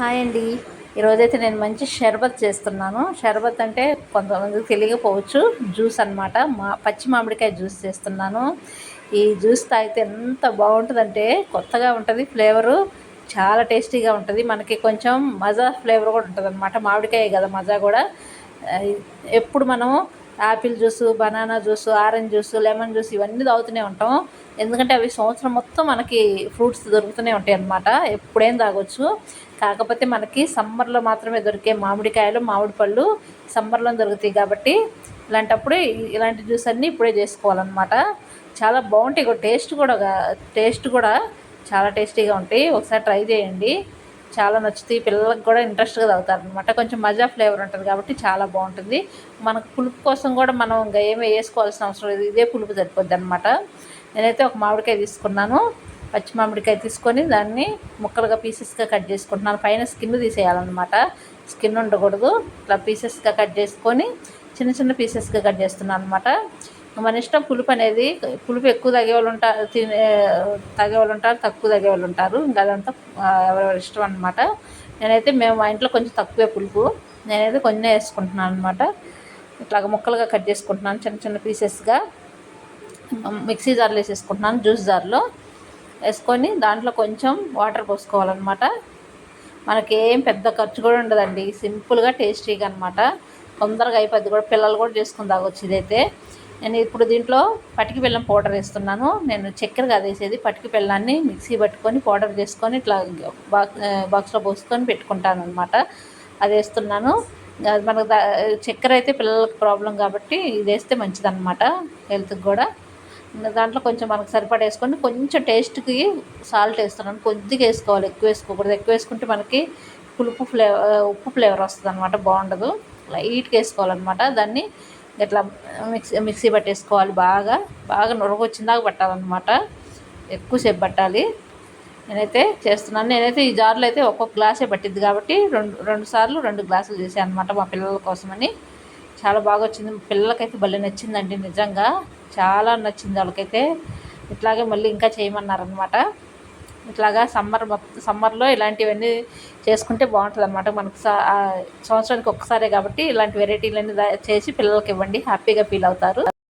Hi అండి. ఈరోజైతే నేను మంచి షర్బత్ చేస్తున్నాను. షర్బత్ అంటే కొంతమందికి తెలియకపోవచ్చు. జ్యూస్ అనమాట మా పచ్చి మామిడికాయ జ్యూస్ చేస్తున్నాను. ఈ జ్యూస్ తాగితే ఎంత బాగుంటుందంటే కొత్తగా ఉంటుంది ఫ్లేవరు చాలా టేస్టీగా ఉంటుంది. మనకి కొంచెం మజా ఫ్లేవర్ కూడా ఉంటుంది అనమాట మామిడికాయ కదా మజా కూడా. ఎప్పుడు మనం apple juice banana juice orange juice lemon juice ఇవన్నీ తాగుతూనే ఉంటాం. ఎందుకంటే అవి సంవత్సరం మొత్తం మనకి ఫ్రూట్స్ దొరుకుతూనే ఉంటాయి అన్నమాట. ఎప్పుడేం తాగొచ్చు. కాకపోతే మనకి సమ్మర్లో మాత్రమే దొరికే మామిడికాయలు మామిడి పళ్ళు సమ్మర్లో దొరుకుతాయి కాబట్టి ఇలాంటప్పుడు ఇలాంటి జ్యూస్ అన్నీ ఇప్పుడే చేసుకోవాలన్నమాట. చాలా బాగుంటాయి. టేస్ట్ కూడా టేస్ట్ కూడా చాలా టేస్టీగా ఉంటాయి. ఒకసారి ట్రై చేయండి. చాలా నచ్చుతాయి. పిల్లలకు కూడా ఇంట్రెస్ట్గా తాగుతారు అనమాట కొంచెం మజా ఫ్లేవర్ ఉంటుంది కాబట్టి చాలా బాగుంటుంది. మనకు పులుపు కోసం కూడా మనం ఇంకా ఏమీ వేసుకోవాల్సిన అవసరం లేదు. ఇదే పులుపు సరిపోద్ది అనమాట నేనైతే ఒక మామిడికాయ తీసుకున్నాను. పచ్చి మామిడికాయ తీసుకొని దాన్ని ముక్కలుగా పీసెస్గా కట్ చేసుకుంటున్నాను. పైన స్కిన్ తీసేయాలన్నమాట. స్కిన్ ఉండకూడదు. ఇట్లా పీసెస్గా కట్ చేసుకొని చిన్న చిన్న పీసెస్గా కట్ చేస్తున్నాను అనమాట మన ఇష్టం పులుపు అనేది పులుపు ఎక్కువ తగేవాళ్ళు ఉంటారు తినే తగేవాళ్ళు ఉంటారు తక్కువ తగేవాళ్ళు ఉంటారు. ఇంకా అదంతా ఎవరెవరి ఇష్టం అనమాట నేనైతే మేము మా ఇంట్లో కొంచెం తక్కువే పులుపు. నేనైతే కొంచెం వేసుకుంటున్నాను అనమాట ఇట్లాగ ముక్కలుగా కట్ చేసుకుంటున్నాను చిన్న చిన్న పీసెస్గా. మిక్సీ జార్లో వేసేసుకుంటున్నాను జ్యూస్ జార్లో. వేసుకొని దాంట్లో కొంచెం వాటర్ పోసుకోవాలన్నమాట. మనకి ఏం పెద్ద ఖర్చు కూడా ఉండదండి. సింపుల్గా టేస్టీగా అనమాట తొందరగా అయిపోద్ది కూడా. పిల్లలు కూడా చేసుకుని తాగొచ్చు ఇదైతే. నేను ఇప్పుడు దీంట్లో పటికి బెల్లం పౌడర్ వేస్తున్నాను. నేను చక్కెర కాదు వేసేది పటికి బెల్లాన్ని మిక్సీ పట్టుకొని పౌడర్ చేసుకొని ఇట్లా బాక్స్లో పోసుకొని పెట్టుకుంటాను అనమాట అది వేస్తున్నాను. మనకు చక్కెర అయితే పిల్లలకు ప్రాబ్లం కాబట్టి ఇది వేస్తే మంచిదన్నమాట హెల్త్కి కూడా. దాంట్లో కొంచెం మనకు సరిపడా వేసుకొని కొంచెం టేస్ట్కి సాల్ట్ వేస్తున్నాను. కొద్దిగా వేసుకోవాలి ఎక్కువ వేసుకోకూడదు. ఎక్కువ వేసుకుంటే మనకి పులుపు ఫ్లేవర్ ఉప్పు ఫ్లేవర్ వస్తుంది అనమాట బాగుండదు. లైట్గా వేసుకోవాలన్నమాట. దాన్ని ఇట్లా మిక్సీ మిక్సీ పట్టేసుకోవాలి బాగా. బాగా నురగ వచ్చిందాక పట్టాలన్నమాట. ఎక్కువసేపు పట్టాలి. నేనైతే చేస్తున్నాను. నేనైతే ఈ జార్లో అయితే ఒక్కొక్క గ్లాసే పట్టిద్ది కాబట్టి రెండు రెండు సార్లు రెండు గ్లాసులు చేసాను అనమాట మా పిల్లల కోసమని. చాలా బాగా వచ్చింది. పిల్లలకైతే భలే నచ్చిందండి నిజంగా. చాలా నచ్చింది వాళ్ళకైతే. ఇట్లాగే మళ్ళీ ఇంకా చేయమన్నారనమాట ఇట్లాగా సమ్మర్ సమ్మర్లో ఇలాంటివన్నీ చేసుకుంటే బాగుంటుంది అనమాట మనకు సంవత్సరానికి ఒక్కసారే కాబట్టి ఇలాంటి వెరైటీలన్నీ చేసి పిల్లలకి ఇవ్వండి. హ్యాపీగా ఫీల్ అవుతారు.